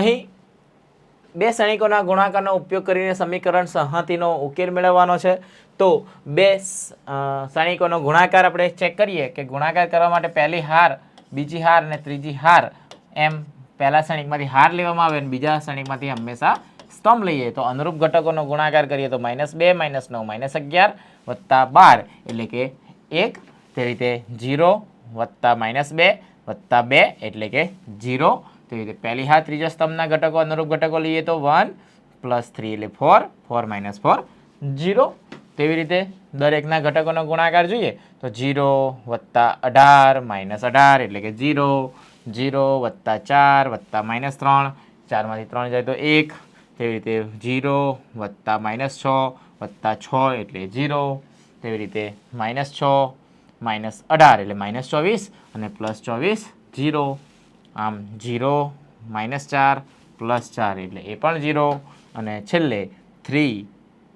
અહીં બે શ્રેણિકોના ગુણાકારનો ઉપયોગ કરીને સમીકરણ સંહતિનો ઉકેલ મેળવવાનો છે. તો બે સ- શ્રેણિકોનો ગુણાકાર આપણે ચેક કરીએ કે ગુણાકાર કરવા માટે પહેલી હાર, બીજી હાર અને ત્રીજી હાર એમ પહેલા શ્રેણિકમાંથી હાર લેવામાં આવે અને બીજા શ્રેણિકમાંથી હંમેશા સ્તંભ લઈએ. તો અનુરૂપ ઘટકોનો ગુણાકાર કરીએ તો માઇનસ બે માઇનસ નવ માઇનસ અગિયાર વત્તા બાર એટલે કે એક, તે રીતે જીરો વત્તા માઇનસ બે વત્તા બે એટલે કે જીરો તેવી રીતે પહેલી હા ત્રીજા સ્તંભના ઘટકો, અનુરૂપ ઘટકો લઈએ તો વન પ્લસ થ્રી એટલે four four minus four zero તેવી રીતે દરેકના ઘટકોનો ગુણાકાર જોઈએ તો જીરો વત્તા અઢાર માઇનસ અઢાર એટલે કે જીરો જીરો વત્તા ચાર વત્તા માઇનસ ત્રણ. ચારમાંથી ત્રણ જાય તો એક. તેવી રીતે જીરો વત્તા માઇનસ છ વત્તા છ એટલે જીરો તેવી રીતે માઇનસ છ માઇનસ અઢાર એટલે માઇનસ ચોવીસ અને પ્લસ ચોવીસ જીરો આમ જીરો માઇનસ ચાર, પ્લસ ચાર, એટલે એ પણ જીરો અને છેલ્લે three,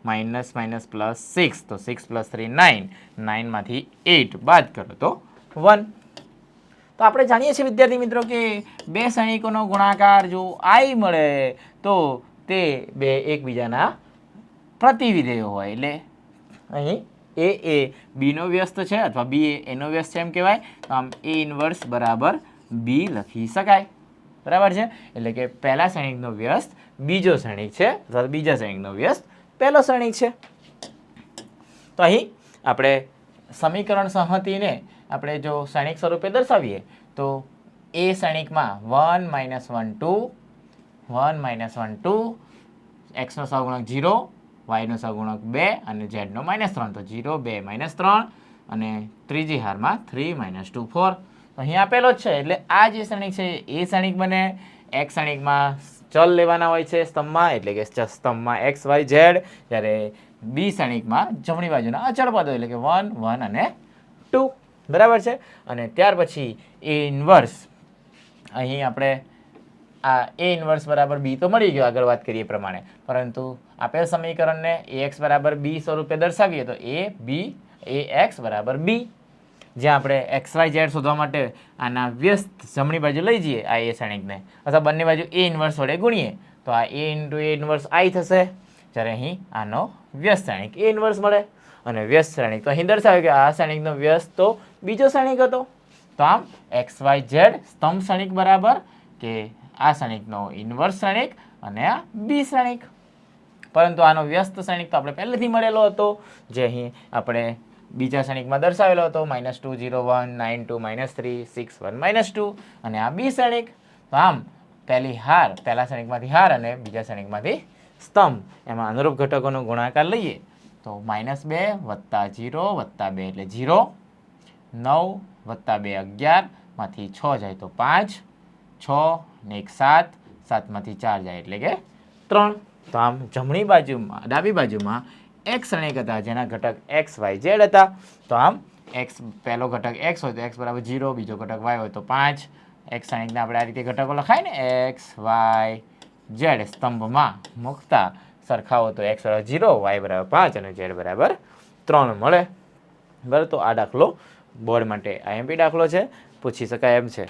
minus minus plus six. તો સિક્સ પ્લસ થ્રી, નાઇન. નાઇનમાંથી એટ બાદ કરો તો વન. તો આપણે જાણીએ છીએ, વિદ્યાર્થી મિત્રો, કે બે સૈનિકોનો ગુણાકાર જો આઈ મળે, તો તે બે એકબીજાના પ્રતિવિધેયો હોય. એટલે અહીં એ એ બીનો વ્યસ્ત છે, અથવા બી એ એનો વ્યસ્ત છે એમ કહેવાય. તો આમ એ ઇન્વર્સ બરાબર બી લખી શકાય. બરાબર છે? એટલે કે પહેલા શ્રેણિકનો વ્યસ્ત, બીજો શ્રેણિક છે અથવા બીજા શ્રેણિકનો વ્યસ્ત, પહેલો શ્રેણિક છે. તો અહીં આપણે સમીકરણ સંહતિને આપણે જો શ્રેણિક સ્વરૂપે દર્શાવીએ, તો એ શ્રેણિકમાં one minus one two, one minus one two, એક્સનો સહગુણક ઝીરો, વાયનો સહગુણક બે, અને ઝેડનો માઇનસ ત્રણ. તો જીરો બે માઇનસ ત્રણ, અને ત્રીજી હારમાં થ્રી માઇનસ ટુ ફોર. અહીં આપેલો જ છે, એટલે આ જે શ્રેણિક છે, એ શ્રેણિક બને એક શ્રેણિકમાં ચલ લેવાના હોય છે સ્તંભમાં, એટલે કે સ્તંભમાં એક્સ વાય ઝેડ જ્યારે બી શ્રેણિકમાં જમણી બાજુના અચળ પદો, એટલે કે વન વન અને ટુ બરાબર છે? અને ત્યાર પછી એ ઇન્વર્સ અહીં આપણે આ એ ઇન્વર્સ બરાબર બી તો મળી ગયો, આગળ વાત કરીએ પ્રમાણે. પરંતુ આપેલ સમીકરણને એ એક્સ બરાબર બી સ્વરૂપે દર્શાવીએ તો એ બી એ એક્સ બરાબર બી જ્યાં આપણે એક્સ વાય ઝેડ શોધવા માટે આના વ્યસ્ત જમણી બાજુ લઈ જઈએ, આ એ શ્રેણિકને. અથવા બંને બાજુ એ ઇન્વર્સ વડે ગુણીએ. તો આ એ ઇન્ટુ એ ઇન્વર્સ આઈ થશે. જ્યારે અહીં આનો વ્યસ્ત શ્રેણિક એ ઇન્વર્સ મળે અને વ્યસ્ત શ્રેણિક. તો અહીં દર્શાવે કે આ શ્રેણિકનો વ્યસ્ત તો બીજો શ્રેણિક હતો. તો આમ એક્સ વાય ઝેડ સ્તંભ શ્રેણિક બરાબર કે આ શ્રેણિકનો ઇન્વર્સ શ્રેણિક અને આ બી શ્રેણિક. પરંતુ આનો વ્યસ્ત શ્રેણિક તો આપણે પહેલેથી મળેલો હતો. જે અહીં આપણે બીજા શ્રેણિકમાં દર્શાવેલો હતો. Minus two zero one, nine, two, minus three, six, one, minus two. અને આ બી શ્રેણિક. તો આમ, પહેલી હાર, પહેલા શ્રેણિકમાંથી હાર અને બીજા શ્રેણિકમાંથી સ્તંભ. એમાં અનુરૂપ ઘટકોનો ગુણાકાર લઈએ. તો માઇનસ બે વત્તા ઝીરો વત્તા બે એટલે જીરો નવ વત્તા બે અગિયારમાંથી છ જાય તો પાંચ. છ ને એક સાત. સાતમાંથી ચાર જાય એટલે કે ત્રણ. તો આમ જમણી બાજુમાં, ડાબી બાજુમાં એક્સ શ્રેણિક હતા, જેના ઘટક એક્સ વાય ઝેડ હતા. તો આમ એક્સ પહેલો ઘટક એક્સ હોય તો એક્સ બરાબર જીરો બીજો ઘટક વાય હોય તો પાંચ. એક્સ શ્રેણિકને આપણે આ રીતે ઘટકો લખાય ને એક્સ વાય ઝેડ સ્તંભમાં મૂકતા સરખાવો તો એક્સ બરાબર જીરો વાય બરાબર પાંચ અને ઝેડ બરાબર ત્રણ મળે. બરાબર, તો આ દાખલો બોર્ડ માટે આઈએમપી દાખલો છે. પૂછી શકાય એમ છે.